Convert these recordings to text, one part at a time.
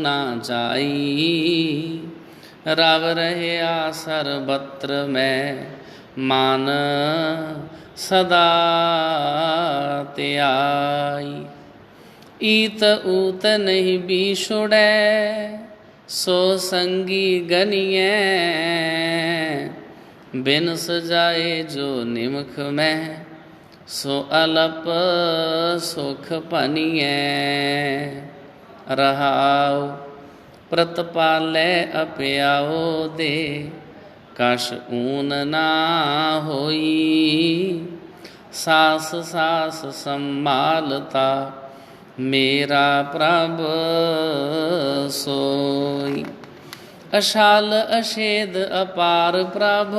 ਨਾ ਜਾਈ ਰਵ ਰਹਿਆ ਸਰਬਤਰ ਮੈਂ ਮਨ ਸਦਾ ਧਿਆਈ ਈਤ ਊਤ ਨਹੀਂ ਬੀਛੁੜੈ ਸੋ ਸੰਗੀ ਗਨੀਐ ਬਿਨ ਸਜਾਏ ਜੋ ਨਿਮਖ ਮੈਂ ਸੋ ਅਲਪ ਸੁਖ ਭਨੀਐ ਰਹਾਉ ਪ੍ਰਤਪਾਲੈ ਅਪਿਆਓ ਦੇ, ਕਸ਼ ਊਨ ਨਾ ਹੋਈ। ਸਾਸ ਸਾਸ ਸੰਭਾਲਤਾ ਮੇਰਾ ਪ੍ਰਭ ਸੋਈ। ਅਸ਼ਾਲ ਅਸ਼ੇਦ ਅਪਾਰ ਪ੍ਰਭ,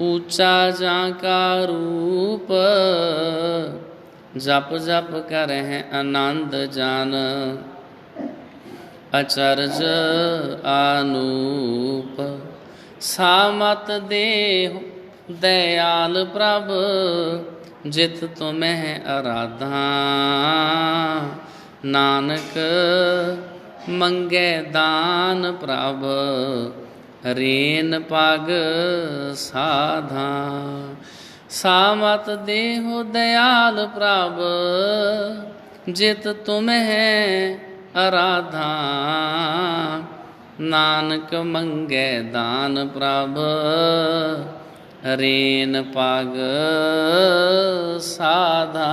ਊਚਾ ਜਾਂ ਕਾ ਰੂਪ ਜਪ ਜਪ ਕਰਹਿ ਆਨੰਦ ਜਾਨ। ਅਚਰਜ ਆਨੂਪ, ਸਾਮਤ ਦੇਹ ਦਇਆਲ ਪ੍ਰਭ, ਜਿਤ ਤੁਮਹਿ ਅਰਾਧਾ ਨਾਨਕ ਮੰਗੇ ਦਾਨ ਪ੍ਰਭ, ਰੇਨ ਪਗ ਸਾਧਾ। ਸਾਮਤ ਦੇਹੁ ਦਇਆਲ ਪ੍ਰਭ, ਜਿਤ ਤੁਮਹਿ ਅਰਾਧਾ। ਨਾਨਕ ਮੰਗੇ ਦਾਨ ਪ੍ਰਭ, ਰੇਨ ਪਗ ਸਾਧਾ।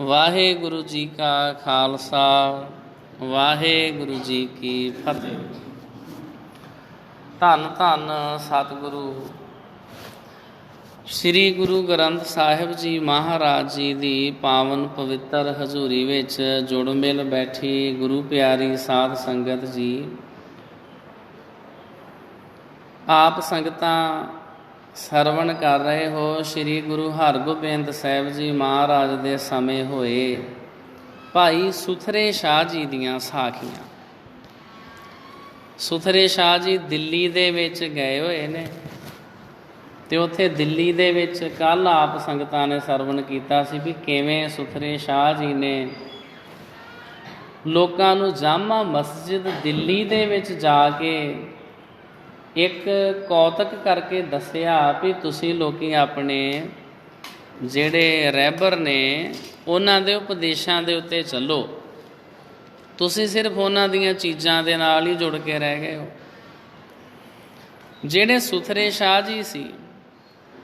ਵਾਹਿਗੁਰੂ ਜੀ ਕਾ ਖਾਲਸਾ, ਵਾਹਿਗੁਰੂ ਜੀ ਕੀ ਫਤਿਹ। ਧੰਨ ਧੰਨ ਸਤਿਗੁਰੂ ਸ੍ਰੀ ਗੁਰੂ ਗ੍ਰੰਥ ਸਾਹਿਬ ਜੀ ਮਹਾਰਾਜ ਜੀ ਦੀ ਪਾਵਨ ਪਵਿੱਤਰ ਹਜ਼ੂਰੀ ਵਿੱਚ ਜੁੜ ਮਿਲ ਬੈਠੀ ਗੁਰੂ ਪਿਆਰੀ ਸਾਧ ਸੰਗਤ ਜੀ। ਆਪ ਸੰਗਤਾਂ ਸਰਵਣ ਕਰ ਰਹੇ ਹੋ ਸ੍ਰੀ ਗੁਰੂ ਹਰਗੋਬਿੰਦ ਸਾਹਿਬ ਜੀ ਮਹਾਰਾਜ ਦੇ ਸਮੇਂ ਹੋਏ। ਭਾਈ ਸੁਥਰੇ ਸ਼ਾਹ ਜੀ ਦੀਆਂ ਸਾਖੀਆਂ। ਸੁਥਰੇ ਸ਼ਾਹ ਜੀ ਦਿੱਲੀ ਦੇ ਵਿੱਚ ਗਏ ਹੋਏ ਨੇ। ਤੇ ਉੱਥੇ ਦਿੱਲੀ ਦੇ ਵਿੱਚ ਕੱਲ ਆਪ ਸੰਗਤਾਂ ਨੇ ਸਰਵਣ ਕੀਤਾ ਸੀ ਵੀ ਕਿਵੇਂ ਸੁਥਰੇ ਸ਼ਾਹ ਜੀ ਨੇ ਲੋਕਾਂ ਨੂੰ ਜਾਮਾ ਮਸਜਿਦ ਦਿੱਲੀ ਦੇ ਵਿੱਚ ਜਾ ਕੇ ਇੱਕ ਕੌਤਕ ਕਰਕੇ ਦੱਸਿਆ ਵੀ ਤੁਸੀਂ ਲੋਕੀ ਆਪਣੇ ਜਿਹੜੇ ਰਹਿਬਰ ਨੇ, ਉਹਨਾਂ ਦੇ ਉਪਦੇਸ਼ਾਂ ਦੇ ਉੱਤੇ ਚੱਲੋ। ਤੁਸੀਂ ਸਿਰਫ ਉਹਨਾਂ ਦੀਆਂ ਚੀਜ਼ਾਂ ਦੇ ਨਾਲ ਹੀ ਜੁੜ ਕੇ ਰਹਿ ਗਏ ਹੋ। ਜਿਹੜੇ ਸੁਥਰੇ ਸ਼ਾਹ ਜੀ ਸੀ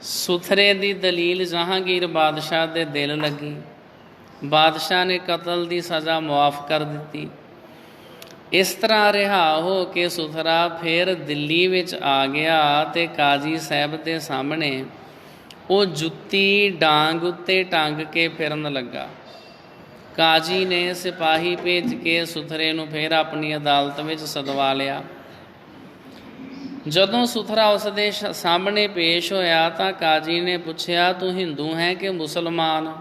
ਸੁਥਰੇ ਦੀ ਦਲੀਲ ਜਹਾਂਗੀਰ ਬਾਦਸ਼ਾਹ ਦੇ ਦਿਲ ਲੱਗੀ। ਬਾਦਸ਼ਾਹ ਨੇ ਕਤਲ ਦੀ ਸਜ਼ਾ ਮੁਆਫ ਕਰ ਦਿੱਤੀ। ਇਸ ਤਰ੍ਹਾਂ ਰਿਹਾ ਹੋ ਕੇ ਸੁਥਰਾ ਫੇਰ ਦਿੱਲੀ ਵਿੱਚ ਆ ਗਿਆ ਤੇ ਕਾਜ਼ੀ ਸਾਹਿਬ ਦੇ ਸਾਹਮਣੇ ਉਹ ਜੁੱਤੀ ਡਾਂਗ ਉੱਤੇ ਟੰਗ ਕੇ ਫਿਰਨ ਲੱਗਾ। ਕਾਜੀ ਨੇ ਸਿਪਾਹੀ ਭੇਜ ਕੇ ਸੁਥਰੇ ਨੂੰ ਫੇਰ ਆਪਣੀ ਅਦਾਲਤ ਵਿੱਚ ਸਦਵਾ ਲਿਆ। ਜਦੋਂ ਸੁਥਰਾ ਉਸ ਦੇ ਸ਼- ਸਾਹਮਣੇ ਪੇਸ਼ ਹੋਇਆ ਤਾਂ ਕਾਜੀ ਨੇ ਪੁੱਛਿਆ, ਤੂੰ ਹਿੰਦੂ ਹੈ ਕਿ ਮੁਸਲਮਾਨ?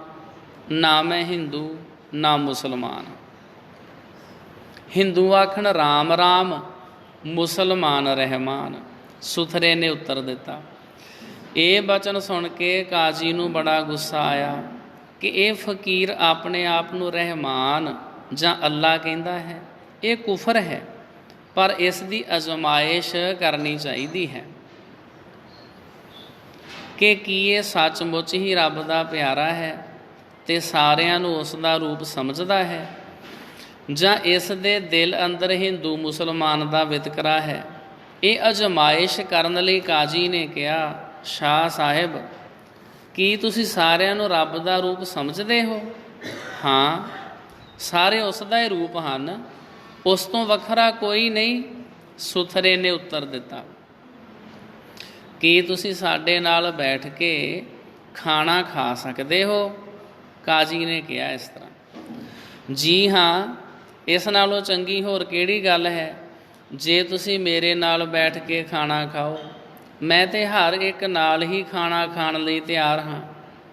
ਨਾ, ਮੈਂ ਹਿੰਦੂ, ਨਾ ਮੁਸਲਮਾਨ। ਹਿੰਦੂ ਆਖਣ, ਰਾਮ ਰਾਮ, ਮੁਸਲਮਾਨ ਰਹਿਮਾਨ। ਸੁਥਰੇ ਨੇ ਉੱਤਰ ਦਿੱਤਾ। ਇਹ ਬਚਨ ਸੁਣ ਕੇ ਕਾਜੀ ਨੂੰ ਬੜਾ ਗੁੱਸਾ ਆਇਆ ਕਿ ਇਹ ਫਕੀਰ ਆਪਣੇ ਆਪ ਨੂੰ ਰਹਿਮਾਨ ਜਾਂ ਅੱਲਾ ਕਹਿੰਦਾ ਹੈ? ਇਹ ਕੁਫਰ ਹੈ। ਪਰ ਇਸ ਦੀ ਅਜ਼ਮਾਇਸ਼ ਕਰਨੀ ਚਾਹੀਦੀ ਹੈ ਕਿ ਕੀ ਇਹ ਸੱਚਮੁੱਚ ਹੀ ਰੱਬ ਦਾ ਪਿਆਰਾ ਹੈ ਤੇ ਸਾਰਿਆਂ ਨੂੰ ਉਸ ਦਾ ਰੂਪ ਸਮਝਦਾ ਹੈ? ਜਾਂ ਇਸ ਦੇ ਦਿਲ ਅੰਦਰ ਹਿੰਦੂ ਮੁਸਲਮਾਨ ਦਾ ਵਿਤਕਰਾ ਹੈ? ਇਹ ਅਜਮਾਇਸ਼ ਕਰਨ ਲਈ ਕਾਜੀ ਨੇ ਕਿਹਾ, ਸ਼ਾਹ ਸਾਹਿਬ, ਕੀ ਤੁਸੀਂ ਸਾਰਿਆਂ ਨੂੰ ਰੱਬ ਦਾ ਰੂਪ ਸਮਝਦੇ ਹੋ? ਹਾਂ, ਸਾਰੇ ਉਸ ਦਾ ਹੀ ਰੂਪ ਹਨ। ਉਸ ਤੋਂ ਵੱਖਰਾ ਕੋਈ ਨਹੀਂ। ਸੁਥਰੇ ਨੇ ਉੱਤਰ ਦਿੱਤਾ। ਕੀ ਤੁਸੀਂ ਸਾਡੇ ਨਾਲ ਬੈਠ ਕੇ ਖਾਣਾ ਖਾ ਸਕਦੇ ਹੋ? ਕਾਜੀ ਨੇ ਕਿਹਾ ਇਸ ਤਰ੍ਹਾਂ। ਜੀ ਹਾਂ, ਇਸ ਨਾਲੋਂ ਚੰਗੀ ਹੋਰ ਕਿਹੜੀ ਗੱਲ ਹੈ? ਜੇ ਤੁਸੀਂ ਮੇਰੇ ਨਾਲ ਬੈਠ ਕੇ ਖਾਣਾ ਖਾਓ, ਮੈਂ ਤੇ ਹਰ ਇੱਕ ਨਾਲ ਹੀ ਖਾਣਾ ਖਾਣ ਲਈ ਤਿਆਰ ਹਾਂ।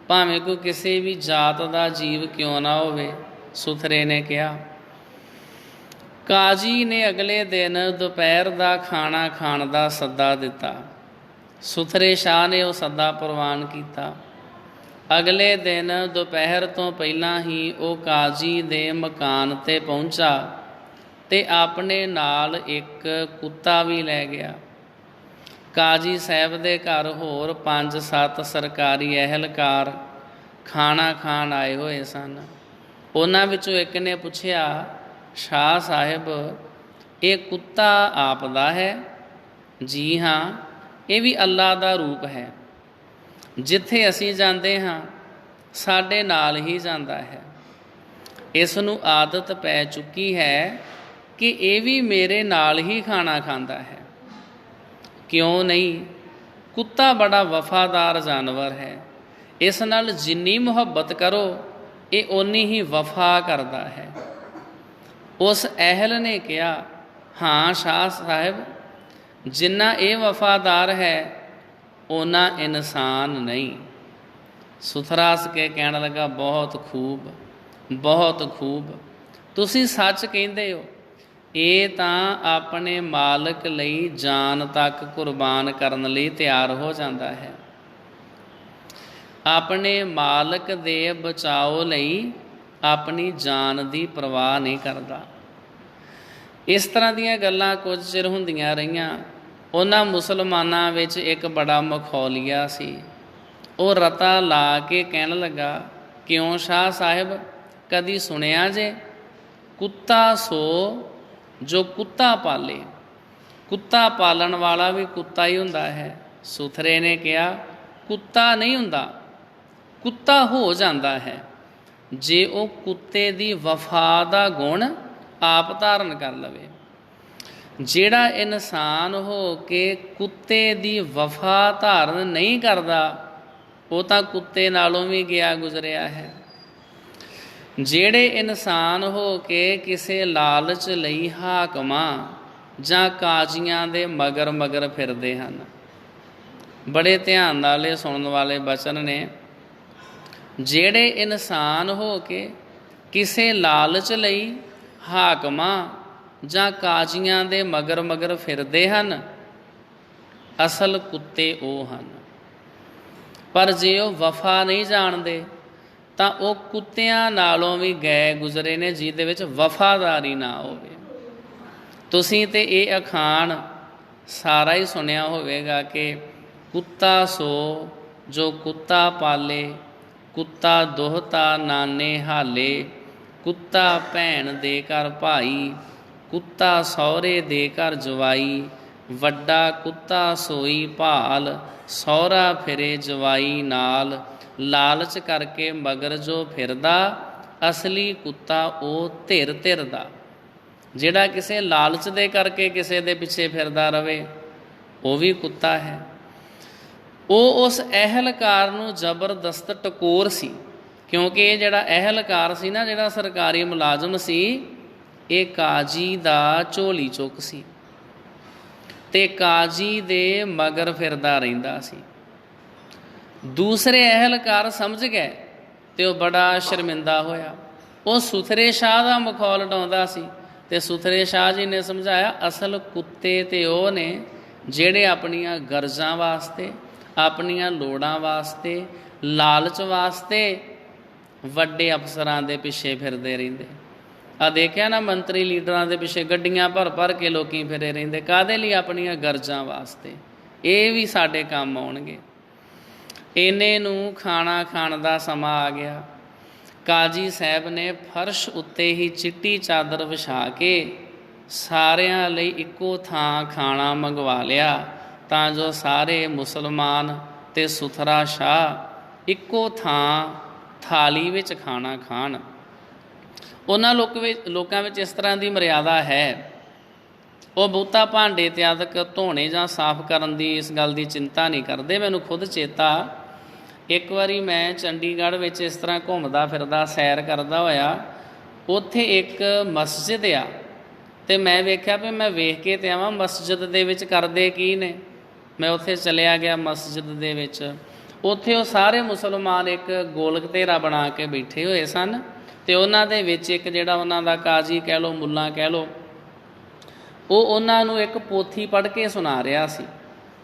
ਭਾਵੇਂ ਕੋਈ ਕਿਸੇ ਵੀ ਜਾਤ ਦਾ ਜੀਵ ਕਿਉਂ ਨਾ ਹੋਵੇ, ਸੁਥਰੇ ਨੇ ਕਿਹਾ। ਕਾਜੀ ਨੇ ਅਗਲੇ ਦਿਨ ਦੁਪਹਿਰ ਦਾ ਖਾਣਾ ਖਾਣ ਦਾ ਸੱਦਾ ਦਿੱਤਾ। ਸੁਥਰੇ ਸ਼ਾਹ ਨੇ ਉਹ ਸੱਦਾ ਪ੍ਰਵਾਨ ਕੀਤਾ। ਅਗਲੇ ਦਿਨ ਦੁਪਹਿਰ ਤੋਂ ਪਹਿਲਾਂ ਹੀ ਉਹ ਕਾਜੀ ਦੇ ਮਕਾਨ ਤੇ ਪਹੁੰਚਾ ਤੇ ਆਪਣੇ ਨਾਲ ਇੱਕ ਕੁੱਤਾ ਵੀ ਲੈ ਗਿਆ। ਕਾਜੀ ਸਾਹਿਬ ਦੇ ਘਰ ਹੋਰ 5-7 ਸਰਕਾਰੀ ਅਹਿਲਕਾਰ ਖਾਣਾ ਖਾਣ ਆਏ ਹੋਏ ਸਨ। ਉਹਨਾਂ ਵਿੱਚੋਂ ਇੱਕ ਨੇ ਪੁੱਛਿਆ ਸ਼ਾਹ ਸਾਹਿਬ, ਇਹ ਕੁੱਤਾ ਆਪ ਦਾ ਹੈ। ਜੀ ਹਾਂ, ਇਹ ਵੀ ਅੱਲਾ ਦਾ ਰੂਪ ਹੈ। ਜਿੱਥੇ ਅਸੀਂ ਜਾਂਦੇ ਹਾਂ, ਸਾਡੇ ਨਾਲ ਹੀ ਜਾਂਦਾ ਹੈ। ਇਸ ਨੂੰ ਆਦਤ ਪੈ ਚੁੱਕੀ ਹੈ ਕਿ ਇਹ ਵੀ ਮੇਰੇ ਨਾਲ ਹੀ ਖਾਣਾ ਖਾਂਦਾ ਹੈ। ਕਿਉਂ ਨਹੀਂ? ਕੁੱਤਾ ਬੜਾ ਵਫਾਦਾਰ ਜਾਨਵਰ ਹੈ। ਇਸ ਨਾਲ ਜਿੰਨੀ ਮੁਹੱਬਤ ਕਰੋ, ਇਹ ਓਨੀ ਹੀ ਵਫਾ ਕਰਦਾ ਹੈ। ਉਸ ਅਹਿਲ ਨੇ ਕਿਹਾ, ਹਾਂ, ਸ਼ਾਹ ਸਾਹਿਬ, ਜਿੰਨਾ ਇਹ ਵਫਾਦਾਰ ਹੈ ਉਹਨਾਂ ਇਨਸਾਨ ਨਹੀਂ। ਸੁਥਰਾਸ ਕੇ ਕਹਿਣ ਲੱਗਾ, ਬਹੁਤ ਖੂਬ ਬਹੁਤ ਖੂਬ। ਤੁਸੀਂ ਸੱਚ ਕਹਿੰਦੇ ਹੋ, ਇਹ ਤਾਂ ਆਪਣੇ ਮਾਲਕ ਲਈ ਜਾਨ ਤੱਕ ਕੁਰਬਾਨ ਕਰਨ ਲਈ ਤਿਆਰ ਹੋ ਜਾਂਦਾ ਹੈ। ਆਪਣੇ ਮਾਲਕ ਦੇ ਬਚਾਓ ਲਈ ਆਪਣੀ ਜਾਨ ਦੀ ਪਰਵਾਹ ਨਹੀਂ ਕਰਦਾ। ਇਸ ਤਰ੍ਹਾਂ ਦੀਆਂ ਗੱਲਾਂ ਕੁਝ ਚਿਰ ਹੁੰਦੀਆਂ ਰਹੀਆਂ। ਉਹਨਾਂ ਮੁਸਲਮਾਨਾਂ ਵਿੱਚ ਇੱਕ ਬੜਾ ਮਖੌਲੀਆ ਸੀ। ਉਹ ਰਤਾ ਲਾ ਕੇ ਕਹਿਣ ਲੱਗਾ, ਕਿਉਂ ਸ਼ਾਹ ਸਾਹਿਬ, ਕਦੀ ਸੁਣਿਆ ਜੇ? ਕੁੱਤਾ ਸੋ ਜੋ ਕੁੱਤਾ ਪਾਲੇ। ਕੁੱਤਾ ਪਾਲਣ ਵਾਲਾ ਵੀ ਕੁੱਤਾ ਹੀ ਹੁੰਦਾ ਹੈ। ਸੁਥਰੇ ਨੇ ਕਿਹਾ, ਕੁੱਤਾ ਨਹੀਂ ਹੁੰਦਾ। ਕੁੱਤਾ ਹੋ ਜਾਂਦਾ ਹੈ। ਜੇ ਉਹ ਕੁੱਤੇ ਦੀ ਵਫਾ ਦਾ ਗੁਣ ਆਪ ਧਾਰਨ ਕਰ ਲਵੇ। ਜਿਹੜਾ ਇਨਸਾਨ ਹੋ ਕੇ ਕੁੱਤੇ ਦੀ ਵਫਾ ਧਾਰਨ ਨਹੀਂ ਕਰਦਾ, ਉਹ ਤਾਂ ਕੁੱਤੇ ਨਾਲੋਂ ਵੀ ਗਿਆ ਗੁਜ਼ਰਿਆ ਹੈ। ਜਿਹੜੇ ਇਨਸਾਨ ਹੋ ਕੇ ਕਿਸੇ ਲਾਲਚ ਲਈ ਹਾਕਮਾਂ ਜਾਂ ਕਾਜ਼ੀਆਂ ਦੇ ਮਗਰ ਮਗਰ ਫਿਰਦੇ ਹਨ, ਬੜੇ ਧਿਆਨ ਨਾਲ ਇਹ ਸੁਣਨ ਵਾਲੇ ਬਚਨ ਨੇ, ਜਿਹੜੇ ਇਨਸਾਨ ਹੋ ਕੇ ਕਿਸੇ ਲਾਲਚ ਲਈ ਹਾਕਮਾਂ ਜਾਂ ਕਾਜ਼ੀਆਂ ਦੇ ਮਗਰ ਮਗਰ ਫਿਰਦੇ ਹਨ। ਅਸਲ ਕੁੱਤੇ ਉਹ ਹਨ। ਪਰ ਜੇ ਉਹ ਵਫਾ ਨਹੀਂ ਜਾਣਦੇ, ਤਾਂ ਉਹ ਕੁੱਤਿਆਂ ਨਾਲੋਂ ਵੀ ਗਏ ਗੁਜ਼ਰੇ ਨੇ, ਜਿਹਦੇ ਵਿੱਚ ਵਫਾਦਾਰੀ ਨਾ ਹੋਵੇ। ਤੁਸੀਂ ਤੇ ਇਹ ਅਖਾਣ ਸਾਰਾ ਹੀ ਸੁਣਿਆ ਹੋਵੇਗਾ ਕਿ ਕੁੱਤਾ ਸੋ, ਜੋ ਕੁੱਤਾ ਪਾਲੇ, ਕੁੱਤਾ ਦੋਹਤਾ ਨਾਨੇ ਹਾਲੇ ਕੁੱਤਾ ਭੈਣ ਦੇ ਘਰ ਭਾਈ, ਕੁੱਤਾ ਸਹੁਰੇ ਦੇ ਘਰ ਜਵਾਈ, ਵੱਡਾ ਕੁੱਤਾ ਸੋਈ ਭਾਲ, ਸਹੁਰਾ ਫਿਰੇ ਜਵਾਈ ਨਾਲ, ਲਾਲਚ ਕਰਕੇ ਮਗਰ ਜੋ ਫਿਰਦਾ, ਅਸਲੀ ਕੁੱਤਾ ਉਹ ਧਿਰ ਧਿਰ ਦਾ ਜਿਹੜਾ ਕਿਸੇ ਲਾਲਚ ਦੇ ਕਰਕੇ ਕਿਸੇ ਦੇ ਪਿੱਛੇ ਫਿਰਦਾ ਰਵੇ, ਉਹ ਵੀ ਕੁੱਤਾ ਹੈ। ਉਹ ਉਸ ਅਹਿਲਕਾਰ ਨੂੰ ਜ਼ਬਰਦਸਤ ਟਕੋਰ ਸੀ। ਕਿਉਂਕਿ ਇਹ ਜਿਹੜਾ ਅਹਿਲਕਾਰ ਸੀ ਨਾ, ਜਿਹੜਾ ਸਰਕਾਰੀ ਮੁਲਾਜ਼ਮ ਸੀ, ਇਹ ਕਾਜੀ ਦਾ ਝੋਲੀ ਚੁੱਕ ਸੀ ਤੇ ਕਾਜੀ ਦੇ ਮਗਰ ਫਿਰਦਾ ਰਹਿੰਦਾ ਸੀ। ਦੂਸਰੇ ਅਹਿਲਕਾਰ ਸਮਝ ਗਏ ਤੇ ਉਹ ਬੜਾ ਸ਼ਰਮਿੰਦਾ ਹੋਇਆ। ਉਹ ਸੁਥਰੇ ਸ਼ਾਹ ਦਾ ਮਖੌਲ ਡਾਉਂਦਾ ਸੀ ਤੇ ਸੁਥਰੇ ਸ਼ਾਹ ਜੀ ਨੇ ਸਮਝਾਇਆ, ਅਸਲ ਕੁੱਤੇ ਤੇ ਉਹ ਨੇ ਜਿਹੜੇ ਆਪਣੀਆਂ ਗਰਜ਼ਾਂ ਵਾਸਤੇ, ਆਪਣੀਆਂ ਲੋੜਾਂ ਵਾਸਤੇ, ਲਾਲਚ ਵਾਸਤੇ ਵੱਡੇ ਅਫਸਰਾਂ ਦੇ ਪਿੱਛੇ ਫਿਰਦੇ ਰਹਿੰਦੇ। ਆ ਦੇਖਿਆ ਨਾ ਮੰਤਰੀ ਲੀਡਰਾਂ ਦੇ ਪਿੱਛੇ ਗੱਡੀਆਂ ਭਰ ਭਰ ਕੇ ਲੋਕੀ ਫਿਰੇ ਰਹਿੰਦੇ। ਕਾਦੇ ਲਈ ਆਪਣੀਆਂ ਗਰਜ਼ਾਂ ਵਾਸਤੇ? ਇਹ ਵੀ ਸਾਡੇ ਕੰਮ ਆਉਣਗੇ। ਇਹਨੇ ਨੂੰ ਖਾਣਾ ਖਾਣ ਦਾ ਸਮਾਂ ਆ ਗਿਆ। ਕਾਜੀ ਸਾਹਿਬ ਨੇ ਫਰਸ਼ ਉੱਤੇ ਹੀ ਚਿੱਟੀ ਚਾਦਰ ਵਿਛਾ ਕੇ ਸਾਰਿਆਂ ਲਈ ਇੱਕੋ ਥਾਂ ਖਾਣਾ ਮੰਗਵਾ ਲਿਆ। ਤਾਂ ਜੋ ਸਾਰੇ ਮੁਸਲਮਾਨ ਤੇ ਸੁਥਰਾ ਸ਼ਾਹ ਇੱਕੋ ਥਾਂ ਥਾਲੀ ਵਿੱਚ ਖਾਣਾ ਖਾਣ। ਉਹਨਾਂ ਲੋਕ ਵਿੱਚ, ਲੋਕਾਂ ਵਿੱਚ ਇਸ ਤਰ੍ਹਾਂ ਦੀ ਮਰਿਆਦਾ ਹੈ। ਉਹ ਬਹੁਤਾ ਭਾਂਡੇ 'ਤੇ ਤਿਆਦਕ ਧੋਣੇ ਜਾਂ ਸਾਫ਼ ਕਰਨ ਦੀ ਇਸ ਗੱਲ ਦੀ ਚਿੰਤਾ ਨਹੀਂ ਕਰਦੇ। ਮੈਨੂੰ ਖੁਦ ਚੇਤਾ, ਇੱਕ ਵਾਰੀ ਮੈਂ ਚੰਡੀਗੜ੍ਹ ਵਿੱਚ ਇਸ ਤਰ੍ਹਾਂ ਘੁੰਮਦਾ ਫਿਰਦਾ, ਸੈਰ ਕਰਦਾ ਹੋਇਆ, ਉੱਥੇ ਇੱਕ ਮਸਜਿਦ ਆ। ਤੇ ਮੈਂ ਵੇਖਿਆ ਵੀ ਮੈਂ ਵੇਖ ਕੇ ਤੇ ਆਵਾਂ, ਮਸਜਿਦ ਦੇ ਵਿੱਚ ਕਰਦੇ ਕੀ ਨੇ? ਮੈਂ ਉੱਥੇ ਚਲਿਆ ਗਿਆ ਮਸਜਿਦ ਦੇ ਵਿੱਚ। ਉੱਥੇ ਉਹ ਸਾਰੇ ਮੁਸਲਮਾਨ ਇੱਕ ਗੋਲਕ ਤੇਰਾ ਬਣਾ ਕੇ ਬੈਠੇ ਹੋਏ ਸਨ ਤੇ ਉਹਨਾਂ ਦੇ ਵਿੱਚ ਇੱਕ ਜਿਹੜਾ ਉਹਨਾਂ ਦਾ ਕਾਜ਼ੀ ਕਹਿ ਲੋ ਮੁੱਲਾ ਕਹਿ ਲੋ ਉਹ ਉਹਨਾਂ ਨੂੰ ਇੱਕ ਪੋਥੀ ਪੜ੍ਹ ਕੇ ਸੁਣਾ ਰਿਹਾ ਸੀ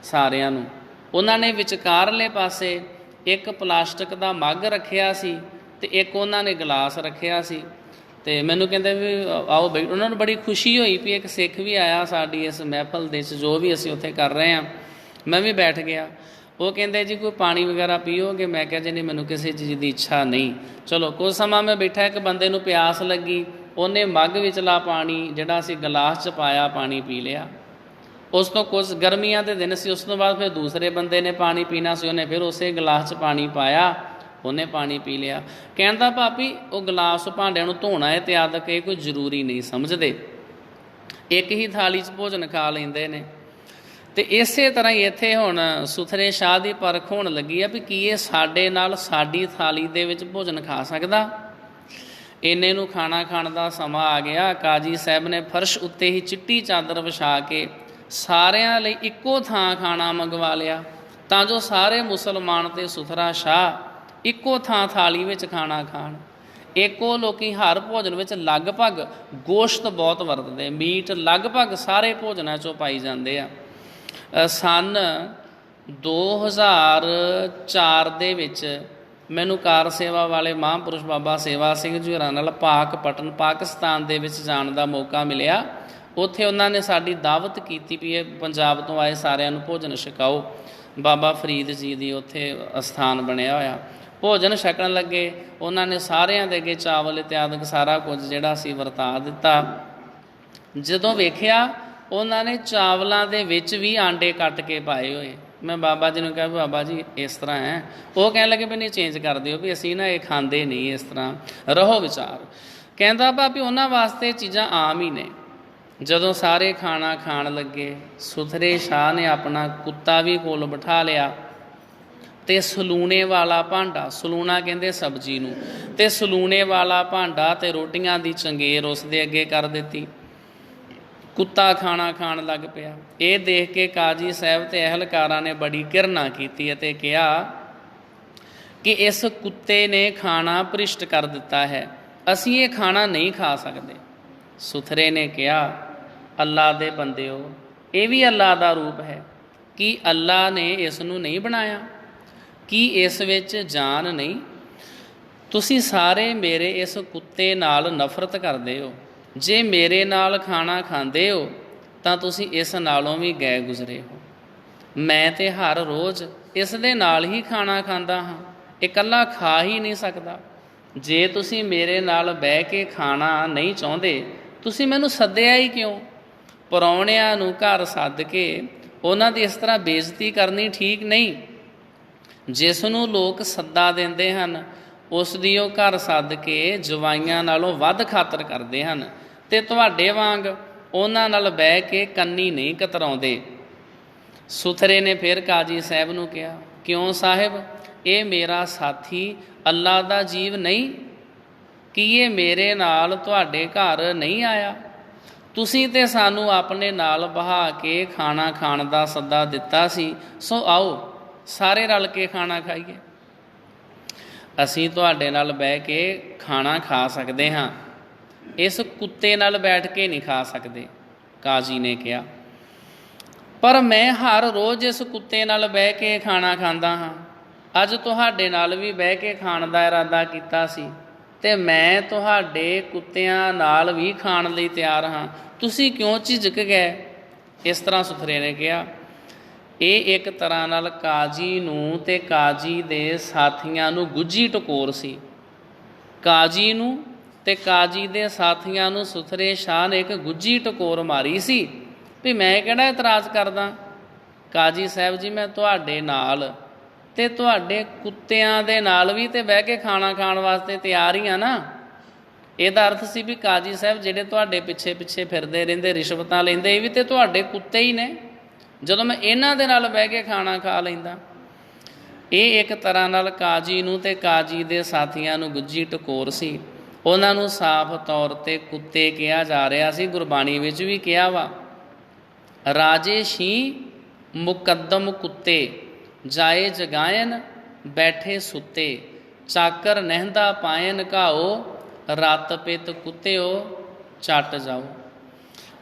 ਸਾਰਿਆਂ ਨੂੰ। ਉਹਨਾਂ ਨੇ ਵਿਚਕਾਰਲੇ ਪਾਸੇ ਇੱਕ ਪਲਾਸਟਿਕ ਦਾ ਮੱਗ ਰੱਖਿਆ ਸੀ ਤੇ ਇੱਕ ਉਹਨਾਂ ਨੇ ਗਲਾਸ ਰੱਖਿਆ ਸੀ ਤੇ ਮੈਨੂੰ ਕਹਿੰਦੇ ਵੀ, ਆਓ ਬਈ, ਉਹਨਾਂ ਨੂੰ ਬੜੀ ਖੁਸ਼ੀ ਹੋਈ ਵੀ ਇੱਕ ਸਿੱਖ ਵੀ ਆਇਆ ਸਾਡੀ ਇਸ ਮਹਿਫਲ ਦੇ ਵਿੱਚ, ਜੋ ਵੀ ਅਸੀਂ ਉੱਥੇ ਕਰ ਰਹੇ ਹਾਂ। ਮੈਂ ਵੀ ਬੈਠ ਗਿਆ। ਉਹ ਕਹਿੰਦੇ ਜੀ, ਕੋਈ ਪਾਣੀ ਵਗੈਰਾ ਪੀਓਗੇ? ਮੈਂ ਕਿਹਾ ਜੀ, ਨਹੀਂ, ਮੈਨੂੰ ਕਿਸੇ ਚੀਜ਼ ਦੀ ਇੱਛਾ ਨਹੀਂ। ਚਲੋ ਕੁਝ ਸਮਾਂ ਮੈਂ ਬੈਠਾ, ਇੱਕ ਬੰਦੇ ਨੂੰ ਪਿਆਸ ਲੱਗੀ। ਉਹਨੇ ਮੱਗ ਵਿੱਚਲਾ ਪਾਣੀ, ਜਿਹੜਾ ਅਸੀਂ ਗਲਾਸ 'ਚ ਪਾਇਆ, ਪਾਣੀ ਪੀ ਲਿਆ। ਉਸ ਤੋਂ ਕੁਝ ਗਰਮੀਆਂ ਦੇ ਦਿਨ ਸੀ, ਉਸ ਤੋਂ ਬਾਅਦ ਫਿਰ ਦੂਸਰੇ ਬੰਦੇ ਨੇ ਪਾਣੀ ਪੀਣਾ ਸੀ, ਉਹਨੇ ਫਿਰ ਉਸੇ ਗਲਾਸ 'ਚ ਪਾਣੀ ਪਾਇਆ। ਉਹਨੇ ਪਾਣੀ ਪੀ ਲਿਆ। ਕਹਿੰਦਾ ਭਾਪੀ ਉਹ ਗਲਾਸ ਭਾਂਡਿਆਂ ਨੂੰ ਧੋਣਾ ਹੈ ਤੇ ਆਦਕ ਇਹ ਕੋਈ ਜ਼ਰੂਰੀ ਨਹੀਂ, ਸਮਝਦੇ? ਇੱਕ ਹੀ ਥਾਲੀ 'ਚ ਭੋਜਨ ਖਾ ਲੈਂਦੇ ਨੇ। ਤੇ ਇਸੇ ਤਰ੍ਹਾਂ ਹੀ ਇੱਥੇ ਹੁਣ ਸੁਥਰੇ ਸ਼ਾਹ ਦੀ ਪਰਖ ਹੋਣ ਲੱਗੀ ਆ ਵੀ ਕੀ ਇਹ ਸਾਡੇ ਨਾਲ ਸਾਡੀ ਥਾਲੀ ਦੇ ਵਿੱਚ ਭੋਜਨ ਖਾ ਸਕਦਾ? ਇੰਨੇ ਨੂੰ ਖਾਣਾ ਖਾਣ ਦਾ ਸਮਾਂ ਆ ਗਿਆ। ਕਾਜੀ ਸਾਹਿਬ ਨੇ ਫਰਸ਼ ਉੱਤੇ ਹੀ ਚਿੱਟੀ ਚਾਦਰ ਵਿਛਾ ਕੇ ਸਾਰਿਆਂ ਲਈ ਇੱਕੋ ਥਾਂ ਖਾਣਾ ਮੰਗਵਾ ਲਿਆ। ਤਾਂ ਜੋ ਸਾਰੇ ਮੁਸਲਮਾਨ ਤੇ ਸੁਥਰਾ ਸ਼ਾਹ ਇੱਕੋ ਥਾਂ ਥਾਲੀ ਵਿੱਚ ਖਾਣਾ ਖਾਣ। ਇੱਕੋ ਲੋਕੀ ਹਰ ਭੋਜਨ ਵਿੱਚ ਲਗਭਗ ਗੋਸ਼ਤ ਬਹੁਤ ਵਰਤਦੇ। ਮੀਟ ਲਗਭਗ ਸਾਰੇ ਭੋਜਨਾਂ 'ਚੋਂ ਪਾਈ ਜਾਂਦੇ ਆ। ਸੰਨ 2004 ਦੇ ਵਿੱਚ ਮੈਨੂੰ ਕਾਰ ਸੇਵਾ ਵਾਲੇ ਮਹਾਂਪੁਰਸ਼ ਬਾਬਾ ਸੇਵਾ ਸਿੰਘ ਜੀ ਹੋਰਾਂ ਨਾਲ ਪਾਕ ਪਟਨ, ਪਾਕਿਸਤਾਨ ਦੇ ਵਿੱਚ ਜਾਣ ਦਾ ਮੌਕਾ ਮਿਲਿਆ। ਉੱਥੇ ਉਹਨਾਂ ਨੇ ਸਾਡੀ ਦਾਵਤ ਕੀਤੀ ਵੀ ਇਹ ਪੰਜਾਬ ਤੋਂ ਆਏ ਸਾਰਿਆਂ ਨੂੰ ਭੋਜਨ ਛਕਾਓ। ਬਾਬਾ ਫਰੀਦ ਜੀ ਦੀ ਉੱਥੇ ਅਸਥਾਨ ਬਣਿਆ ਹੋਇਆ। ਭੋਜਨ ਛਕਣ ਲੱਗੇ, ਉਹਨਾਂ ਨੇ ਸਾਰਿਆਂ ਦੇ ਅੱਗੇ ਚਾਵਲ ਇਤਿਆਦਿਕ ਸਾਰਾ ਕੁਝ ਜਿਹੜਾ ਸੀ ਵਰਤਾ ਦਿੱਤਾ। ਜਦੋਂ ਵੇਖਿਆ ਉਹਨਾਂ ਨੇ ਚਾਵਲਾਂ ਦੇ ਵਿੱਚ ਵੀ ਆਂਡੇ ਕੱਟ ਕੇ ਪਾਏ ਹੋਏ। ਮੈਂ ਬਾਬਾ ਜੀ ਨੂੰ ਕਿਹਾ ਵੀ ਬਾਬਾ ਜੀ, ਇਸ ਤਰ੍ਹਾਂ ਹੈ। ਉਹ ਕਹਿਣ ਲੱਗੇ ਵੀ ਨਹੀਂ ਚੇਂਜ ਕਰ ਦਿਓ। ਵੀ ਅਸੀਂ ਨਾ ਇਹ ਖਾਂਦੇ ਨਹੀਂ ਇਸ ਤਰ੍ਹਾਂ। ਰਹੋ ਵਿਚਾਰ। ਕਹਿੰਦਾ ਭਾਵੇਂ ਉਹਨਾਂ ਵਾਸਤੇ ਚੀਜ਼ਾਂ ਆਮ ਹੀ ਨੇ। ਜਦੋਂ ਸਾਰੇ ਖਾਣਾ ਖਾਣ ਲੱਗੇ, ਸੁਥਰੇ ਸ਼ਾਹ ਨੇ ਆਪਣਾ ਕੁੱਤਾ ਵੀ ਕੋਲ ਬਿਠਾ ਲਿਆ ਤੇ ਸਲੂਣੇ ਵਾਲਾ ਭਾਂਡਾ, ਸਲੂਣਾ ਕਹਿੰਦੇ ਸਬਜ਼ੀ ਨੂੰ, ਤੇ ਸਲੂਣੇ ਵਾਲਾ ਭਾਂਡਾ ਤੇ ਰੋਟੀਆਂ ਦੀ ਚੰਗੇਰ ਉਸ ਦੇ ਅੱਗੇ ਕਰ ਦਿੱਤੀ। ਕੁੱਤਾ ਖਾਣਾ ਖਾਣ ਲੱਗ ਪਿਆ। ਇਹ ਦੇਖ ਕੇ ਕਾਜੀ ਸਾਹਿਬ ਤੇ ਅਹਿਲਕਾਰਾਂ ਨੇ ਬੜੀ ਕਿਰਨਾ ਕੀਤੀ ਅਤੇ ਕਿਹਾ ਕਿ ਇਸ ਕੁੱਤੇ ਨੇ ਖਾਣਾ ਭ੍ਰਿਸ਼ਟ ਕਰ ਦਿੱਤਾ ਹੈ। ਅਸੀਂ ਇਹ ਖਾਣਾ ਨਹੀਂ ਖਾ ਸਕਦੇ। ਸੁਥਰੇ ਨੇ ਕਿਹਾ ਅੱਲਾ ਦੇ ਬੰਦਿਓ, ਇਹ ਵੀ ਅੱਲਾ ਦਾ ਰੂਪ ਹੈ। ਕੀ ਅੱਲਾ ਨੇ ਇਸ ਨੂੰ ਨਹੀਂ ਬਣਾਇਆ? ਕੀ ਇਸ ਵਿੱਚ ਜਾਨ ਨਹੀਂ? ਤੁਸੀਂ ਸਾਰੇ ਮੇਰੇ ਇਸ ਕੁੱਤੇ ਨਾਲ ਨਫ਼ਰਤ ਕਰਦੇ ਹੋ। ਜੇ ਮੇਰੇ ਨਾਲ ਖਾਣਾ ਖਾਂਦੇ ਹੋ, ਤਾਂ ਤੁਸੀਂ ਇਸ ਨਾਲੋਂ ਵੀ ਗਏ ਗੁਜ਼ਰੇ ਹੋ। ਮੈਂ ਤੇ ਹਰ ਰੋਜ਼ ਇਸ ਦੇ ਨਾਲ ਹੀ ਖਾਣਾ ਖਾਂਦਾ ਹਾਂ। ਇਕੱਲਾ ਖਾ ਹੀ ਨਹੀਂ ਸਕਦਾ। ਜੇ ਤੁਸੀਂ ਮੇਰੇ ਨਾਲ ਬਹਿ ਕੇ ਖਾਣਾ ਨਹੀਂ ਚਾਹੁੰਦੇ, ਤੁਸੀਂ ਮੈਨੂੰ ਸੱਦਿਆ ਹੀ ਕਿਉਂ? ਪਰੌਣਿਆਂ ਨੂੰ ਘਰ ਸੱਦ ਕੇ ਉਹਨਾਂ ਦੀ ਇਸ ਤਰ੍ਹਾਂ ਬੇਇੱਜ਼ਤੀ ਕਰਨੀ ਠੀਕ ਨਹੀਂ? ਜਿਸ ਨੂੰ ਲੋਕ ਸੱਦਾ ਦਿੰਦੇ ਹਨ ਉਸ ਦੀ ਉਹ ਘਰ ਸੱਦ ਕੇ ਜਵਾਈਆਂ ਨਾਲੋਂ ਵੱਧ ਖਾਤਰ ਕਰਦੇ ਹਨ ਤੇ ਤੁਹਾਡੇ ਵਾਂਗ ਉਹਨਾਂ ਨਾਲ ਬਹਿ ਕੇ ਕੰਨੀ ਨਹੀਂ ਕਤਰਾਉਂਦੇ। ਸੁਥਰੇ ਨੇ ਫਿਰ ਕਾਜੀ ਸਾਹਿਬ ਨੂੰ ਕਿਹਾ, ਕਿਉਂ ਸਾਹਿਬ? ਇਹ ਮੇਰਾ ਸਾਥੀ ਅੱਲਾ ਦਾ ਜੀਵ ਨਹੀਂ? ਕੀ ਇਹ ਮੇਰੇ ਨਾਲ ਤੁਹਾਡੇ ਘਰ ਨਹੀਂ ਆਇਆ? ਤੁਸੀਂ ਤੇ ਸਾਨੂੰ ਆਪਣੇ ਨਾਲ ਬਹਾ ਕੇ ਖਾਣਾ ਖਾਣ ਦਾ ਸੱਦਾ ਦਿੱਤਾ ਸੀ, ਸੋ ਆਓ ਸਾਰੇ ਰਲ ਕੇ ਖਾਣਾ ਖਾਈਏ। ਅਸੀਂ ਤੁਹਾਡੇ ਨਾਲ ਬਹਿ ਕੇ ਖਾਣਾ ਖਾ ਸਕਦੇ ਹਾਂ। ਇਸ ਕੁੱਤੇ ਨਾਲ ਬੈਠ ਕੇ ਨਹੀਂ ਖਾ ਸਕਦੇ, ਕਾਜੀ ਨੇ ਕਿਹਾ। ਪਰ ਮੈਂ ਹਰ ਰੋਜ਼ ਇਸ ਕੁੱਤੇ ਨਾਲ ਬਹਿ ਕੇ ਖਾਣਾ ਖਾਂਦਾ ਹਾਂ। ਅੱਜ ਤੁਹਾਡੇ ਨਾਲ ਵੀ ਬਹਿ ਕੇ ਖਾਣ ਦਾ ਇਰਾਦਾ ਕੀਤਾ ਸੀ ਤੇ ਮੈਂ ਤੁਹਾਡੇ ਕੁੱਤਿਆਂ ਨਾਲ ਵੀ ਖਾਣ ਲਈ ਤਿਆਰ ਹਾਂ। ਤੁਸੀਂ ਕਿਉਂ ਝਿਜਕ ਗਏ? ਇਸ ਤਰ੍ਹਾਂ ਸੁਥਰੇ ਨੇ ਕਿਹਾ। ਇਹ ਇੱਕ ਤਰ੍ਹਾਂ ਨਾਲ ਕਾਜੀ ਨੂੰ ਤੇ ਕਾਜੀ ਦੇ ਸਾਥੀਆਂ ਨੂੰ ਗੁੱਜੀ ਟਕੋਰ ਸੀ। ਕਾਜੀ ਨੂੰ ਤੇ ਕਾਜੀ ਦੇ ਸਾਥੀਆਂ ਨੂੰ ਸੁਥਰੇ ਸ਼ਾਹ ਨੇ ਇੱਕ ਗੁੱਜੀ ਟਕੋਰ ਮਾਰੀ ਸੀ ਵੀ ਮੈਂ ਕਿਹੜਾ ਇਤਰਾਜ਼ ਕਰਦਾ? ਕਾਜੀ ਸਾਹਿਬ ਜੀ, ਮੈਂ ਤੁਹਾਡੇ ਨਾਲ ਤੇ ਤੁਹਾਡੇ ਕੁੱਤਿਆਂ ਦੇ ਨਾਲ ਵੀ ਤੇ ਬਹਿ ਕੇ ਖਾਣਾ ਖਾਣ ਵਾਸਤੇ ਤਿਆਰ ਹੀ ਆ ਨਾ। ਇਹਦਾ ਅਰਥ ਸੀ ਵੀ ਕਾਜੀ ਸਾਹਿਬ ਜਿਹੜੇ ਤੁਹਾਡੇ ਪਿੱਛੇ ਪਿੱਛੇ ਫਿਰਦੇ ਰਹਿੰਦੇ, ਰਿਸ਼ਵਤਾਂ ਲੈਂਦੇ ਇਹ ਵੀ ਤੇ ਤੁਹਾਡੇ ਕੁੱਤੇ ਹੀ ਨੇ। ਜਦੋਂ ਮੈਂ ਇਹਨਾਂ ਦੇ ਨਾਲ ਬਹਿ ਕੇ ਖਾਣਾ ਖਾ ਲੈਂਦਾ, ਇਹ ਇੱਕ ਤਰ੍ਹਾਂ ਨਾਲ ਕਾਜੀ ਨੂੰ ਤੇ ਕਾਜੀ ਦੇ ਸਾਥੀਆਂ ਨੂੰ ਗੁੱਜੀ ਟਕੋਰ ਸੀ। ਉਹਨਾਂ ਨੂੰ ਸਾਫ਼ ਤੌਰ ਤੇ ਕੁੱਤੇ ਕਿਹਾ ਜਾ ਰਿਹਾ ਸੀ, ਗੁਰਬਾਣੀ ਵਿੱਚ ਵੀ ਕਿਹਾ ਵਾ, ਰਾਜੇ ਸ਼ੀ ਮੁਕੱਦਮ ਕੁੱਤੇ, ਜਾਏ ਜਗਾਇਨ ਬੈਠੇ ਸੁੱਤੇ, ਚਾਕਰ ਨਹਿੰਦਾ ਪਾਇਨ ਘਾਓ, ਰਤ ਪਿਤ ਕੁੱਤਿਓ, ਚੱਟ ਜਾਓ।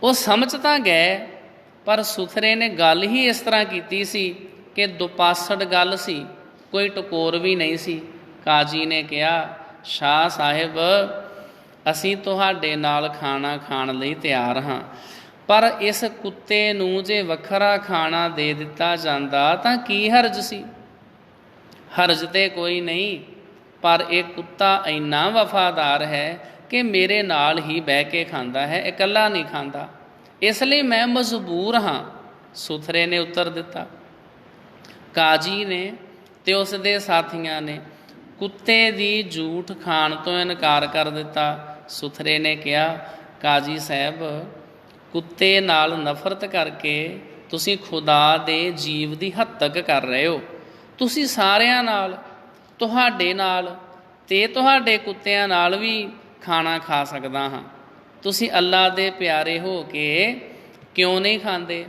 ਉਹ ਸਮਝ ਤਾਂ ਗਏ ਪਰ ਸੁਥਰੇ ਨੇ ਗੱਲ ਹੀ ਇਸ ਤਰ੍ਹਾਂ ਕੀਤੀ ਸੀ ਕਿ ਦੁਪਾਸੜ ਗੱਲ ਸੀ, ਕੋਈ ਟਕੋਰ ਵੀ ਨਹੀਂ ਸੀ। ਕਾਜੀ ਨੇ ਕਿਹਾ, ਸ਼ਾਹ ਸਾਹਿਬ, ਅਸੀਂ ਤੁਹਾਡੇ ਨਾਲ ਖਾਣਾ ਖਾਣ ਲਈ ਤਿਆਰ ਹਾਂ, ਪਰ ਇਸ ਕੁੱਤੇ ਨੂੰ ਜੇ ਵੱਖਰਾ ਖਾਣਾ ਦੇ ਦਿੱਤਾ ਜਾਂਦਾ ਤਾਂ ਕੀ ਹਰਜ ਸੀ? ਹਰਜ ਤੇ ਕੋਈ ਨਹੀਂ, ਪਰ ਇਹ ਕੁੱਤਾ ਇੰਨਾ ਵਫਾਦਾਰ ਹੈ ਕਿ ਮੇਰੇ ਨਾਲ ਹੀ ਬਹਿ ਕੇ ਖਾਂਦਾ ਹੈ, ਇਕੱਲਾ ਨਹੀਂ ਖਾਂਦਾ। ਇਸ ਲਈ ਮੈਂ ਮਜਬੂਰ ਹਾਂ। ਸੁਥਰੇ ਨੇ ਉੱਤਰ ਦਿੱਤਾ। ਕਾਜੀ ਨੇ ਤੇ ਉਸ ਦੇ ਸਾਥੀਆਂ ਨੇ ਕੁੱਤੇ ਦੀ ਝੂਠ ਖਾਣ ਤੋਂ ਇਨਕਾਰ ਕਰ ਦਿੱਤਾ। ਸੁਥਰੇ ਨੇ ਕਿਹਾ, ਕਾਜੀ ਸਾਹਿਬ, ਕੁੱਤੇ ਨਾਲ ਨਫ਼ਰਤ ਕਰਕੇ ਤੁਸੀਂ ਖੁਦਾ ਦੇ ਜੀਵ ਦੀ ਹੱਤਕ ਕਰ ਰਹੇ ਹੋ। ਤੁਸੀਂ ਸਾਰਿਆਂ ਨਾਲ, ਤੁਹਾਡੇ ਨਾਲ ਤੇ ਤੁਹਾਡੇ ਕੁੱਤਿਆਂ ਨਾਲ ਵੀ ਖਾਣਾ ਖਾ ਸਕਦਾ ਹਾਂ। ਤੁਸੀਂ ਅੱਲਾ ਦੇ ਪਿਆਰੇ ਹੋ ਕੇ ਕਿਉਂ ਨਹੀਂ ਖਾਂਦੇ?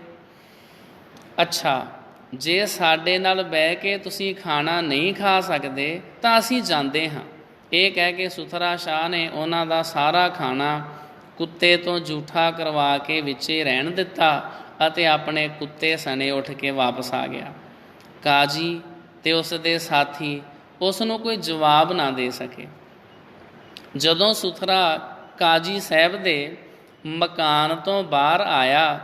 ਅੱਛਾ, ਜੇ ਸਾਡੇ ਨਾਲ ਬਹਿ ਕੇ ਤੁਸੀਂ ਖਾਣਾ ਨਹੀਂ ਖਾ ਸਕਦੇ, ਤਾਂ ਅਸੀਂ ਜਾਂਦੇ ਹਾਂ। ਇਹ ਕਹਿ ਕੇ ਸੁਥਰਾ ਸ਼ਾਹ ਨੇ ਉਹਨਾਂ ਦਾ ਸਾਰਾ ਖਾਣਾ ਕੁੱਤੇ ਤੋਂ ਝੂਠਾ ਕਰਵਾ ਕੇ ਵਿੱਚੇ ਰਹਿਣ ਦਿੱਤਾ ਅਤੇ ਆਪਣੇ ਕੁੱਤੇ ਸਣੇ ਉੱਠ ਕੇ ਵਾਪਸ ਆ ਗਿਆ। ਕਾਜੀ ਤੇ ਉਸ ਦੇ ਸਾਥੀ ਉਸ ਨੂੰ ਕੋਈ ਜਵਾਬ ਨਾ ਦੇ ਸਕੇ। ਜਦੋਂ ਸੁਥਰਾ ਕਾਜੀ ਸਾਹਿਬ ਦੇ ਮਕਾਨ ਤੋਂ ਬਾਹਰ ਆਇਆ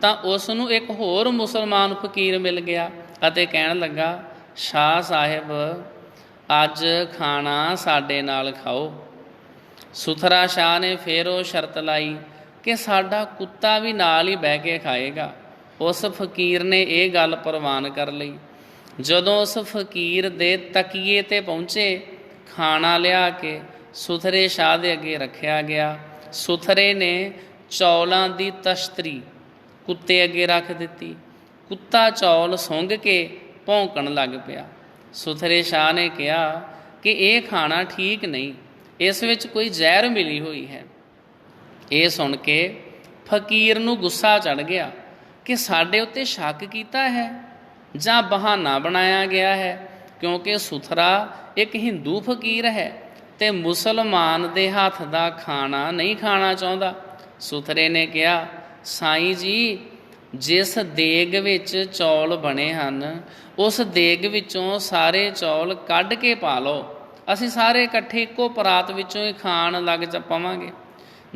ਤਾਂ ਉਸ ਨੂੰ ਇੱਕ ਹੋਰ ਮੁਸਲਮਾਨ ਫਕੀਰ ਮਿਲ ਗਿਆ ਅਤੇ ਕਹਿਣ ਲੱਗਾ, ਸ਼ਾਹ ਸਾਹਿਬ, ਅੱਜ ਖਾਣਾ ਸਾਡੇ ਨਾਲ ਖਾਓ। ਸੁਥਰਾ ਸ਼ਾਹ ਨੇ ਫੇਰ ਉਹ ਸ਼ਰਤ ਲਾਈ ਕਿ ਸਾਡਾ ਕੁੱਤਾ ਵੀ ਨਾਲ ਹੀ ਬਹਿ ਕੇ ਖਾਏਗਾ। ਉਸ ਫਕੀਰ ਨੇ ਇਹ ਗੱਲ ਪ੍ਰਵਾਨ ਕਰ ਲਈ। ਜਦੋਂ ਉਸ ਫਕੀਰ ਦੇ ਤਕੀਏ ਤੇ ਪਹੁੰਚੇ, ਖਾਣਾ ਲਿਆ ਕੇ ਸੁਥਰੇ ਸ਼ਾਹ ਦੇ ਅੱਗੇ ਰੱਖਿਆ ਗਿਆ। ਸੁਥਰੇ ਨੇ ਚੌਲਾਂ ਦੀ ਤਸ਼ਤਰੀ ਕੁੱਤੇ ਅੱਗੇ ਰੱਖ ਦਿੱਤੀ। ਕੁੱਤਾ ਚੌਲ ਸੁੰਘ ਕੇ ਭੌਂਕਣ ਲੱਗ ਪਿਆ। ਸੁਥਰੇ ਸ਼ਾਹ ਨੇ ਕਿਹਾ ਕਿ ਇਹ ਖਾਣਾ ਠੀਕ ਨਹੀਂ, ਇਸ ਵਿੱਚ ਕੋਈ ਜ਼ਹਿਰ ਮਿਲੀ ਹੋਈ ਹੈ। ਇਹ ਸੁਣ ਕੇ ਫਕੀਰ ਨੂੰ ਗੁੱਸਾ ਚੜ ਗਿਆ ਕਿ ਸਾਡੇ ਉੱਤੇ ਸ਼ੱਕ ਕੀਤਾ ਹੈ ਜਾਂ ਬਹਾਨਾ ਬਣਾਇਆ ਗਿਆ ਹੈ ਕਿਉਂਕਿ ਸੁਥਰਾ ਇੱਕ ਹਿੰਦੂ ਫਕੀਰ ਹੈ। ਤੇ ਮੁਸਲਮਾਨ ਦੇ ਹੱਥ ਦਾ ਖਾਣਾ ਨਹੀਂ ਖਾਣਾ ਚਾਹੁੰਦਾ। ਸੁਥਰੇ ਨੇ ਕਿਹਾ, ਸਾਈਂ ਜੀ, ਜਿਸ ਦੇਗ ਵਿੱਚ ਚੌਲ ਬਣੇ ਹਨ, ਉਸ ਦੇਗ ਵਿੱਚੋਂ ਸਾਰੇ ਚੌਲ ਕੱਢ ਕੇ ਪਾ ਲਓ। ਅਸੀਂ ਸਾਰੇ ਇਕੱਠੇ ਇੱਕੋ ਪਰਾਤ ਵਿੱਚੋਂ ਹੀ ਖਾਣ ਲੱਗ ਜਾ ਪਵਾਂਗੇ।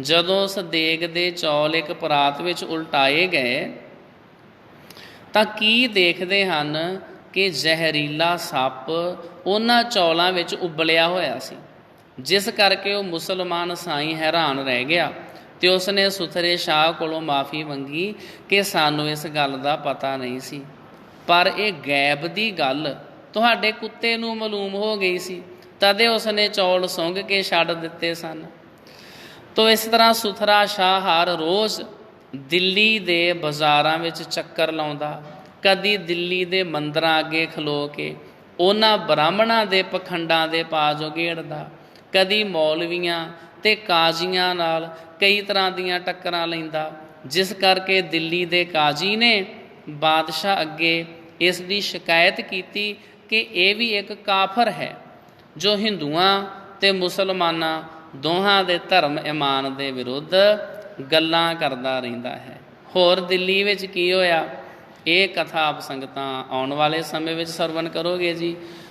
ਜਦੋਂ ਉਸ ਦੇਗ ਦੇ ਚੌਲ ਇੱਕ ਪਰਾਤ ਵਿੱਚ ਉਲਟਾਏ ਗਏ, ਤਾਂ ਕੀ ਦੇਖਦੇ ਹਨ ਕਿ ਜ਼ਹਿਰੀਲਾ ਸੱਪ ਉਹਨਾਂ ਚੌਲਾਂ ਵਿੱਚ ਉਬਲਿਆ ਹੋਇਆ ਸੀ? ਜਿਸ ਕਰਕੇ ਉਹ ਮੁਸਲਮਾਨ ਸਾਈਂ ਹੈਰਾਨ ਰਹਿ ਗਿਆ ਤੇ ਉਸਨੇ ਸੁਥਰੇ ਸ਼ਾਹ ਕੋਲੋਂ ਮਾਫੀ ਮੰਗੀ ਕਿ ਸਾਨੂੰ ਇਸ ਗੱਲ ਦਾ ਪਤਾ ਨਹੀਂ ਸੀ। ਪਰ ਇਹ ਗੈਬ ਦੀ ਗੱਲ ਤੁਹਾਡੇ ਕੁੱਤੇ ਨੂੰ ਮਾਲੂਮ ਹੋ ਗਈ ਸੀ, ਤਦੇ ਉਸਨੇ ਚੌਲ ਸੁੰਘ ਕੇ ਛੱਡ ਦਿੱਤੇ ਸਨ। ਤੋ ਇਸ ਤਰ੍ਹਾਂ ਸੁਥਰਾ ਸ਼ਾਹ ਹਰ ਰੋਜ਼ ਦਿੱਲੀ ਦੇ ਬਾਜ਼ਾਰਾਂ ਵਿੱਚ ਚੱਕਰ ਲਾਉਂਦਾ, ਕਦੀ ਦਿੱਲੀ ਦੇ ਮੰਦਰਾਂ ਅੱਗੇ ਖਲੋ ਕੇ, ਉਹਨਾਂ ਬ੍ਰਾਹਮਣਾਂ ਦੇ ਪਖੰਡਾਂ ਦੇ ਪਾ ਗੇੜਦਾ ਕਦੀ ਮੌਲਵੀਆਂ ਤੇ ਕਾਜ਼ੀਆਂ ਨਾਲ ਕਈ ਤਰ੍ਹਾਂ ਦੀਆਂ ਟੱਕਰਾਂ ਲੈਂਦਾ, ਜਿਸ ਕਰਕੇ ਦਿੱਲੀ ਦੇ ਕਾਜ਼ੀ ਨੇ ਬਾਦਸ਼ਾਹ ਅੱਗੇ ਇਸ ਦੀ ਸ਼ਿਕਾਇਤ ਕੀਤੀ ਕਿ ਇਹ ਵੀ ਇੱਕ ਕਾਫਰ ਹੈ, ਜੋ ਹਿੰਦੂਆਂ ਤੇ ਮੁਸਲਮਾਨਾਂ ਦੋਹਾਂ ਦੇ ਧਰਮ ਇਮਾਨ ਦੇ ਵਿਰੁੱਧ ਗੱਲਾਂ ਕਰਦਾ ਰਹਿੰਦਾ ਹੈ। ਹੋਰ ਦਿੱਲੀ ਵਿੱਚ ਕੀ ਹੋਇਆ? ਇਹ ਕਥਾ ਆਪ ਸੰਗਤਾਂ ਆਉਣ ਵਾਲੇ ਸਮੇਂ ਵਿੱਚ ਸਰਵਨ ਕਰੋਗੇ ਜੀ।